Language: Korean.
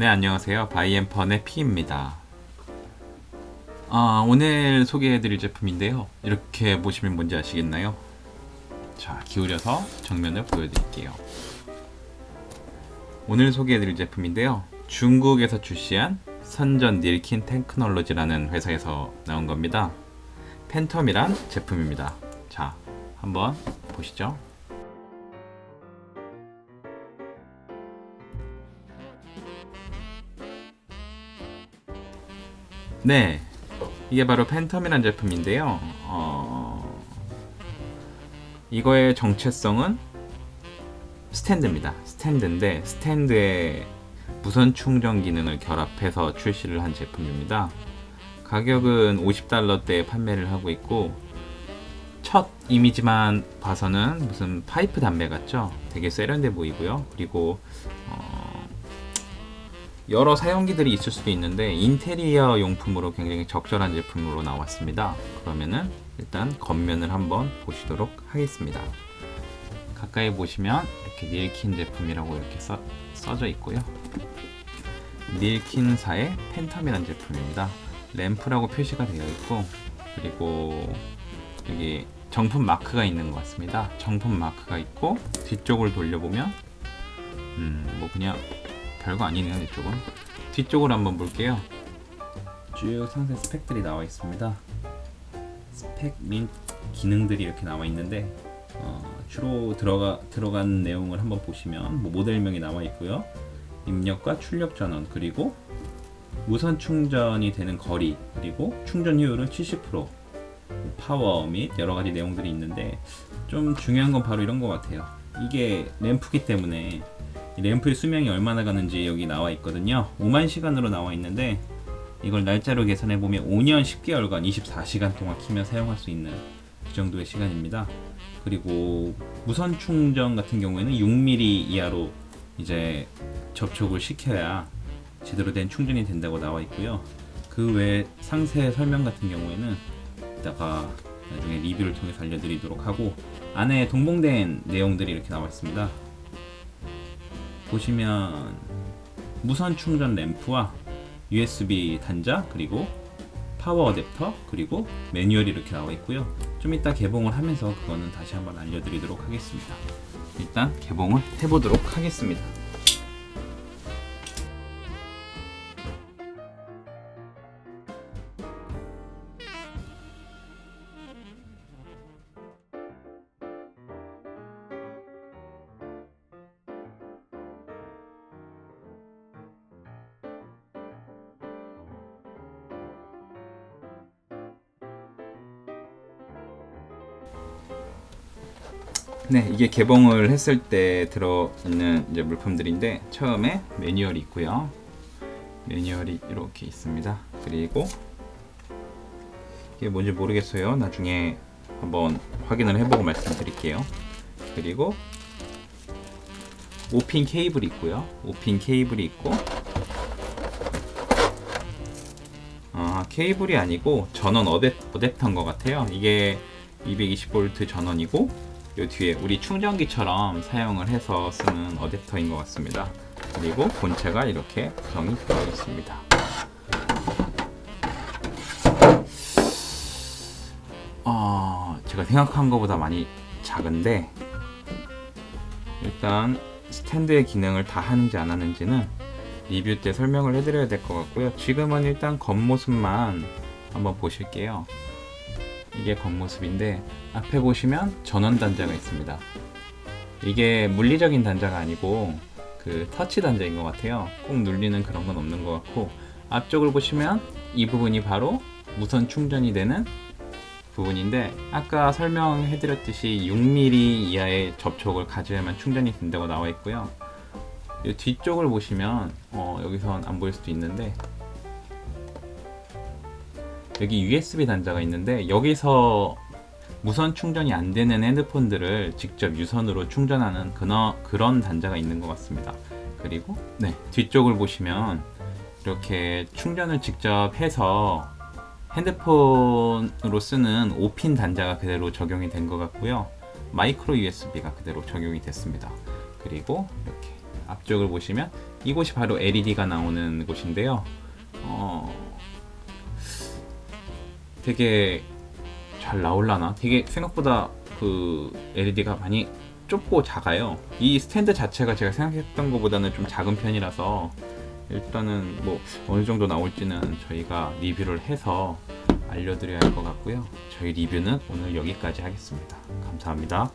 네, 안녕하세요. 바이앤펀의 피입니다. 아, 오늘 소개해드릴 제품인데요. 이렇게 보시면 뭔지 아시겠나요? 자, 기울여서 정면을 보여드릴게요. 오늘 소개해드릴 제품인데요. 중국에서 출시한 선전 닐킨 테크놀로지라는 회사에서 나온 겁니다. 팬텀이란 제품입니다. 자, 한번 보시죠. 네, 이게 바로 팬텀이라는 제품인데요. 어, 이거의 정체성은 스탠드입니다. 스탠드인데 스탠드에 무선 충전 기능을 결합해서 출시를 한 제품입니다. 가격은 50달러대에 판매를 하고 있고 첫 이미지만 봐서는 무슨 파이프 담배 같죠? 되게 세련돼 보이고요. 그리고 어, 여러 사용기들이 있을 수도 있는데 인테리어 용품으로 굉장히 적절한 제품으로 나왔습니다. 그러면은 일단 겉면을 한번 보시도록 하겠습니다. 가까이 보시면 이렇게 닐킨 제품이라고 이렇게 써, 써져 있고요. 닐킨사의 팬텀이라는 제품입니다. 램프라고 표시가 되어 있고 그리고 여기 정품 마크가 있는 것 같습니다. 정품 마크가 있고 뒤쪽을 돌려보면 음 뭐 그냥 별거 아니네요 이쪽은 뒤쪽으로 한번 볼게요. 쭉 상세 스펙들이 나와 있습니다. 스펙 및 기능들이 이렇게 나와 있는데 어, 주로 들어가 들어간 내용을 한번 보시면 뭐 모델명이 나와 있고요. 입력과 출력 전원 그리고 무선 충전이 되는 거리 그리고 충전 효율은 70% 파워 및 여러 가지 내용들이 있는데 좀 중요한 건 바로 이런 것 같아요. 이게 램프기 때문에 이 램프의 수명이 얼마나 가는지 여기 나와 있거든요. 5만 시간으로 나와 있는데 이걸 날짜로 계산해 보면 5년 10개월간 24시간 동안 키면 사용할 수 있는 그 정도의 시간입니다. 그리고 무선 충전 같은 경우에는 6mm 이하로 이제 접촉을 시켜야 제대로 된 충전이 된다고 나와 있고요. 그 외 상세 설명 같은 경우에는 이따가 나중에 리뷰를 통해서 알려드리도록 하고 안에 동봉된 내용들이 이렇게 나와 있습니다. 보시면 무선 충전 램프와 USB 단자 그리고 파워 어댑터 그리고 매뉴얼이 이렇게 나와 있고요. 좀 이따 개봉을 하면서 그거는 다시 한번 알려드리도록 하겠습니다. 일단 개봉을 해보도록 하겠습니다. 네, 이게 개봉을 했을 때 들어 있는 이제 물품들인데 처음에 매뉴얼이 있고요. 매뉴얼이 이렇게 있습니다. 그리고 이게 뭔지 모르겠어요. 나중에 한번 확인을 해보고 말씀드릴게요. 그리고 5핀 케이블이 있고요. 5핀 케이블이 있고 아, 케이블이 아니고 전원 어댑, 어댑터인 것 같아요. 이게 220V 전원이고 요 뒤에 우리 충전기처럼 사용을 해서 쓰는 어댑터인 것 같습니다. 그리고 본체가 이렇게 구성이 되어 있습니다. 어, 제가 생각한 것보다 많이 작은데 일단 스탠드의 기능을 다 하는지 안 하는지는 리뷰 때 설명을 해드려야 될 것 같고요. 지금은 일단 겉모습만 한번 보실게요. 이게 겉모습인데 앞에 보시면 전원 단자가 있습니다. 이게 물리적인 단자가 아니고 그 터치 단자인 것 같아요. 꼭 눌리는 그런 건 없는 것 같고 앞쪽을 보시면 이 부분이 바로 무선 충전이 되는 부분인데 아까 설명해드렸듯이 6mm 이하의 접촉을 가져야만 충전이 된다고 나와 있고요. 이 뒤쪽을 보시면 어, 여기선 안 보일 수도 있는데 여기 USB 단자가 있는데 여기서 무선 충전이 안 되는 핸드폰들을 직접 유선으로 충전하는 그런 단자가 있는 것 같습니다. 그리고 네, 뒤쪽을 보시면 이렇게 충전을 직접 해서 핸드폰으로 쓰는 5핀 단자가 그대로 적용이 된 것 같고요. 마이크로 USB가 그대로 적용이 됐습니다. 그리고 이렇게 앞쪽을 보시면 이곳이 바로 LED가 나오는 곳인데요. 어, 되게 잘 나올라나? 되게 생각보다 그 LED가 많이 좁고 작아요. 이 스탠드 자체가 제가 생각했던 것보다는 좀 작은 편이라서 일단은 뭐 어느 정도 나올지는 저희가 리뷰를 해서 알려드려야 할 것 같고요. 저희 리뷰는 오늘 여기까지 하겠습니다. 감사합니다.